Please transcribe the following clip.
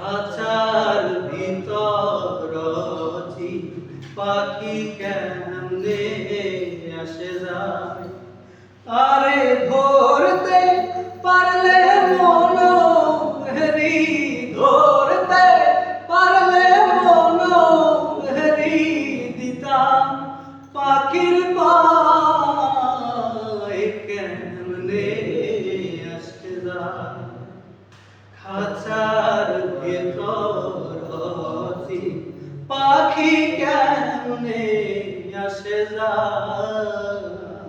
খাঁচার ভিতর পাখি কেমনে আসে যায়? আরে ধরতে পারলে মন হেরি ধরতে পারলে মন হেরি দিতাম। পাখির পায় কেমনে আসে যায়? খাঁচার পাখি কেমনে আসে যায়?